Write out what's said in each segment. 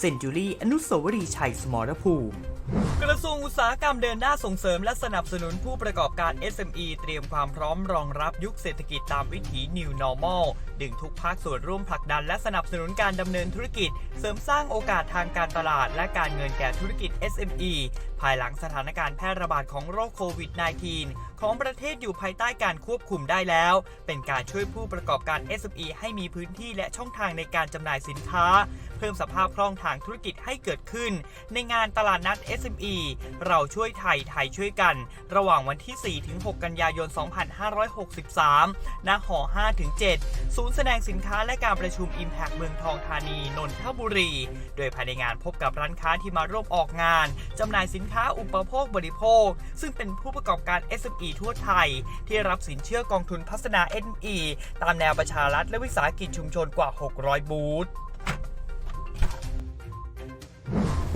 เซนจูรี่อนุสาวรีย์ชัยสมรภูมิกระทรวงอุตสาหกรรมเดินหน้าส่งเสริมและสนับสนุนผู้ประกอบการ SME เตรียมความพร้อมรองรับยุคเศรษฐกิจตามวิถี New Normal ดึงทุกภาคส่วนร่วมผลักดันและสนับสนุนการดำเนินธุรกิจ เสริมสร้างโอกาสทางการตลาดและการเงินแก่ธุรกิจ SME ภายหลังสถานการณ์แพร่ระบาดของโรคโควิด -19 ของประเทศอยู่ภายใต้การควบคุมได้แล้ว เป็นการช่วยผู้ประกอบการ SME ให้มีพื้นที่และช่องทางในการจำหน่ายสินค้า เพิ่มสภาพคล่องทางธุรกิจให้เกิดขึ้น ในงานตลาดนัด SME เราช่วยไทยไทยช่วยกัน ระหว่างวันที่ 4-6 กันยายน 2563 ณ หอ 5-7 ศูนย์แสดงสินค้าและการประชุม Impact เมืองทองธานี นนทบุรี โดยภายในงานพบกับร้านค้าที่มาร่วมออกงานจำหน่ายสินค้าอุปโภคบริโภค ซึ่งเป็นผู้ประกอบการ SME ทั่วไทย ที่รับสินเชื่อกองทุนพัฒนา SME ตามแนวประชารัฐและวิสาหกิจชุมชนกว่า 600 บูธ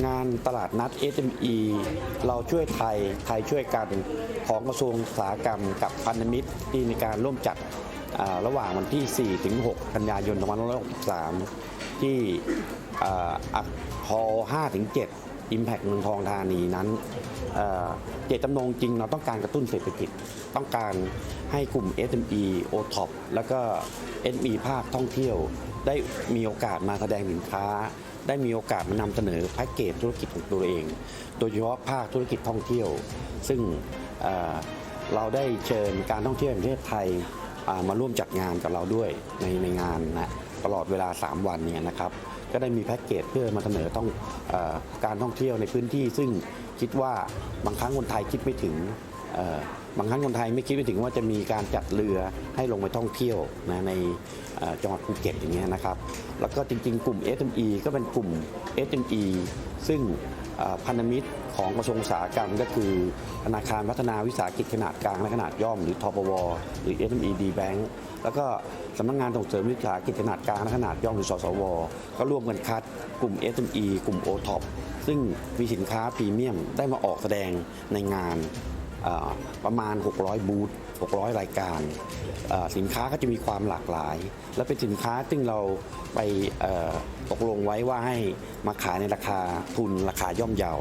งานตลาดนัด SME เราช่วยไทย ไทยช่วยกันของกระทรวงอุตสาหกรรมกับพันธมิตรที่มีการร่วมจัดระหว่างวันที่ 4 ถึง 6 กันยายน 2563 ที่อักพอ5ถึง 7 Impact เมืองทองธานีนั้นเจตจำนงจริงเราต้องการกระตุ้นเศรษฐกิจ ต้องการให้กลุ่ม SME o t o p แล้วก็ SME ภาคท่องเที่ยว ได้มีโอกาสมาแสดงสินค้า ได้มีโอกาสมานำเสนอแพ็กเกจธุรกิจของตัวเอง โดยเฉพาะภาคธุรกิจท่องเที่ยว ซึ่งเเราได้เชิญการท่องเที่ยวแห่งประเทศไทยมาร่วมจัดงานกับเราด้วยในในงานนะ ตลอดเวลา 3 วันเนี่ยนะครับก็ได้มีแพ็กเกจเพื่อมาเสนอต้องอการท่องเที่ยวในพื้นที่ ซึ่งคิดว่าบางครั้งคนไทยคิดไม่ถึง บางครั้งคนไทยไม่คิดไม่ถึงว่าจะมีการจัดเรือให้ลงไปท่องเที่ยวนะในจังหวัดภูเก็ตอย่างเงี้ยนะครับ แล้วก็จริงๆ กลุ่ม SME ก็เป็นกลุ่ม SME ซึ่งเอ่อพันธมิตรของกระทรวงอุตสาหกรรมก็คือธนาคารพัฒนาวิสาหกิจขนาดกลางและขนาดย่อม หรือทปวหรือ SME D Bank แล้วก็สำนักงานส่งเสริมวิสาหกิจขนาดกลางและขนาดย่อมหรือสสว ก็ร่วมกันคัดกลุ่ม SME กลุ่ม o t o p ซึ่งมีสินค้าพรีเมียมได้มาออกแสดงในงาน ประมาณ 600 บูธ 600 รายการ สินค้าก็จะมีความหลากหลาย และเป็นสินค้าซึ่งเราไปตกลงไว้ว่าให้มาขายในราคาทุนราคาย่อมเยา